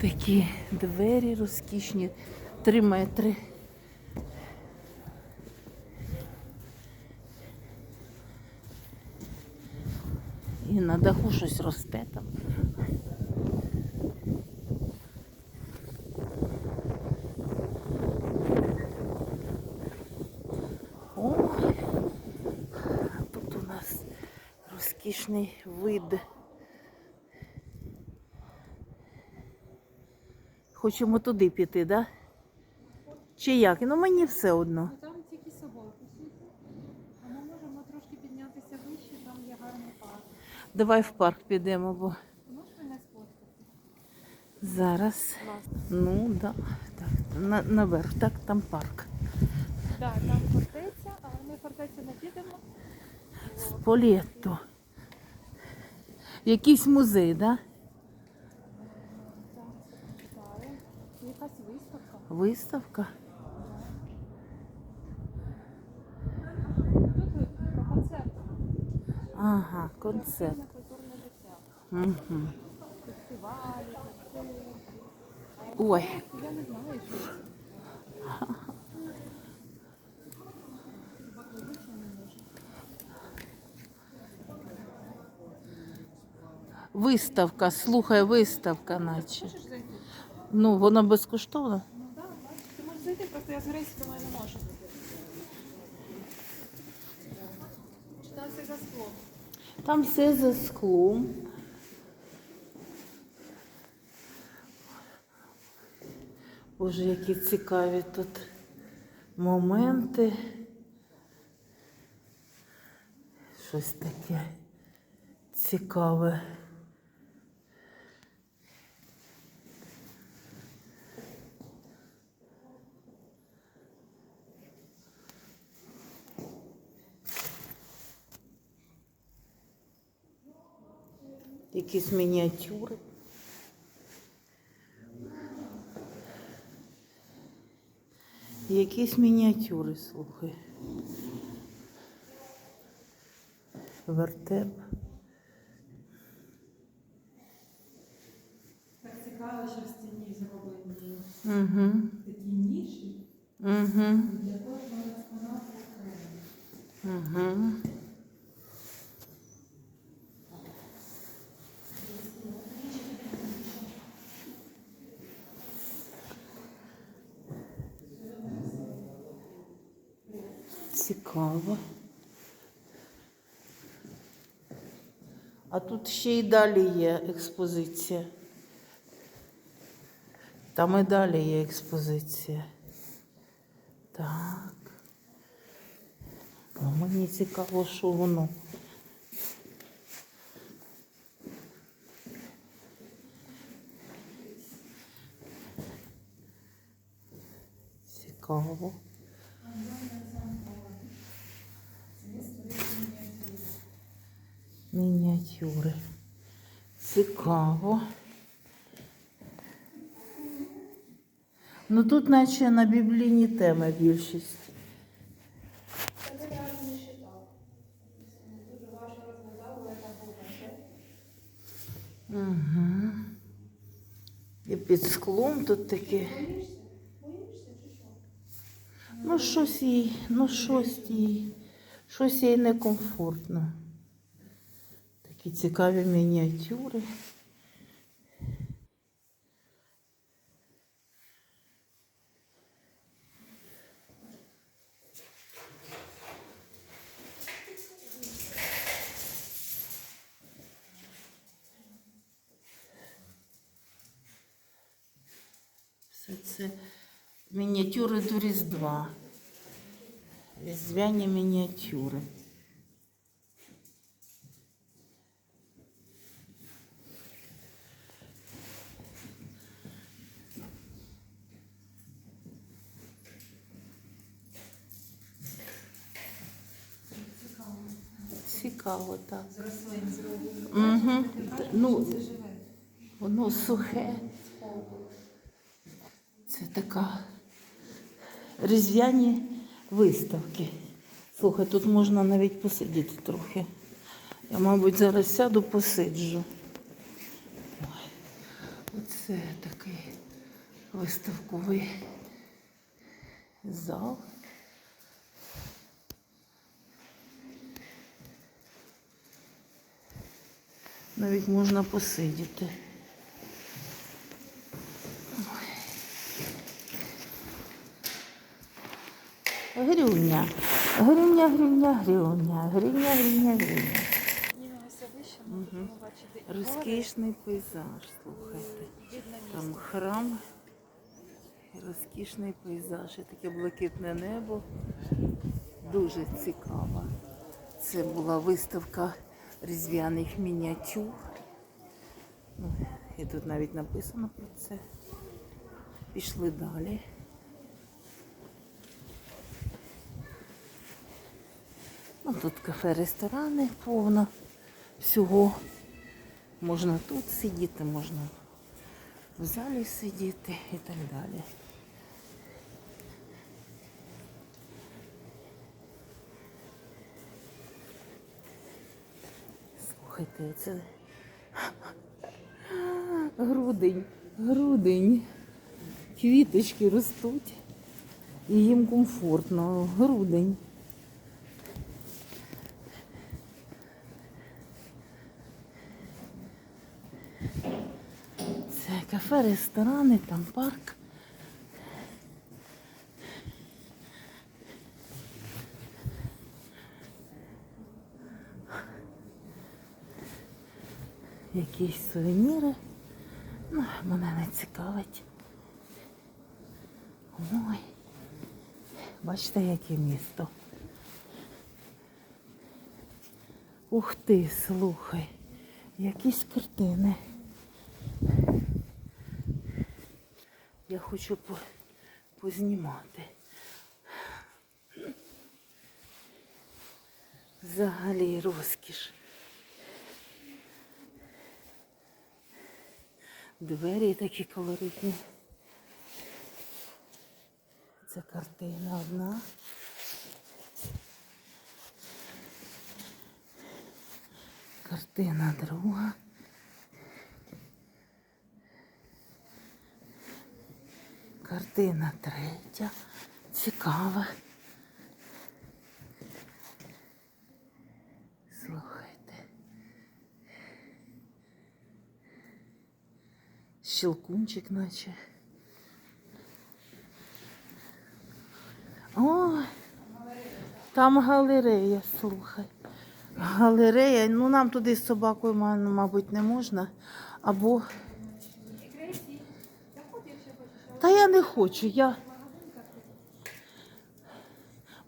Такі двері розкішні, три метри. І на даху щось росте там. Ой, тут у нас розкішний вид. Хочемо туди піти, да? Чи як? Ну мені все одно. Там тільки собаки. А ми можемо трошки піднятися вище, там є гарний парк. Давай в парк підемо, бо Можеш мене сфоткати? зараз. Ну, да. так. На, наверх, так, там парк. Так, там фортеця, але ми фортецю не підемо. Сполєтто. Якийсь музей, да? Так, читаю. Це якась виставка. Виставка. Тут про концерт. Ага, концерт. Активне культурне життя. Угу. Фестивалі, концерти. Ой, Я не знаю, що це. виставка, слухай, виставка, наче. Можеш зайти? Ну, воно безкоштовно. Ну так, бачиш, ти просто я з Грейсі думаю, не можу. Чи там все за склом? Там все за склом. Боже, які цікаві тут моменти. Щось таке цікаве. Якісь мініатюри. Якісь мініатюри, слухай. Вертеп. Так цікаво, що в стіні зроблені Угу. такі ніші. Угу. Для кожного експонату окремо. Угу. Цікаво. А тут ще й далі є експозиція. Там і далі є експозиція. Так. Ну, мені цікаво, що воно. Цікаво. Мініатюри. Цікаво. Ну тут наче на біблійні теми більшість. Угу. І під склом тут таке. Ну, щось їй, ну щось їй, щось їй некомфортно. Такі цікаві мініатюри. Все це мініатюри до Різдва. Різдвяні мініатюри. Цікаво, так. З рослин. Угу. Ну, Воно сухе. Це така різдвяні виставки. Слухай, тут можна навіть посидіти трохи. Я, мабуть, зараз сяду, посиджу. Ой, Оце такий виставковий зал. Навіть можна посидіти. Грюня. Грюня, грюня, грюня, грюня, грюня, грюня. Бачити Розкішний пейзаж, слухайте. Там храм, розкішний пейзаж, і таке блакитне небо. Дуже цікаво. Це була виставка різдвяних мініатюр. Ну, І тут навіть написано про це. Пішли далі. Ну, тут кафе-ресторани повно всього. Можна тут сидіти, можна в залі сидіти і так далі. Слухайте, це грудень, грудень. Квіточки ростуть і їм комфортно. Грудень. Це кафе, ресторани, там парк. Якісь сувеніри. Ну, мене не цікавить. Ой. Бачите, яке місто. Ух ти, слухай, якісь картини. Я хочу по, познімати. Взагалі розкіш. Двері такі колоритні. Це картина одна. Картина друга. Картина третя. Цікава. Слухайте. Щелкунчик наче. Ой, там галерея, слухай. Галерея, ну нам туди з собакою, мабуть, не можна. Або. Та я не хочу, я.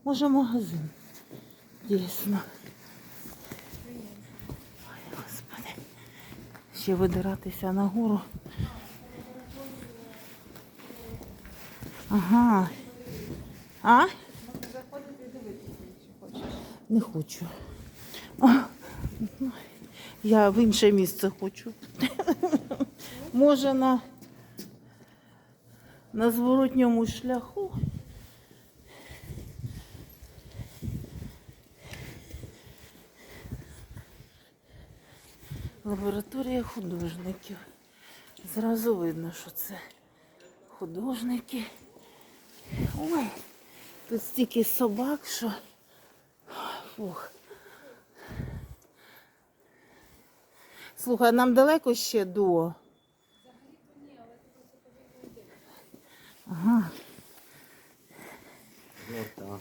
Може магазин. Дійсно. Ой, господи. Ще видиратися нагору. Ага. А? Заходити і дивитися, якщо хочеш. Не хочу. Я в інше місце хочу. Може на, на зворотньому шляху. Лабораторія художників. Зразу видно, що це художники. Ой, тут стільки собак, що. Фух. Слухай, нам далеко ще до. Ага. Ну так.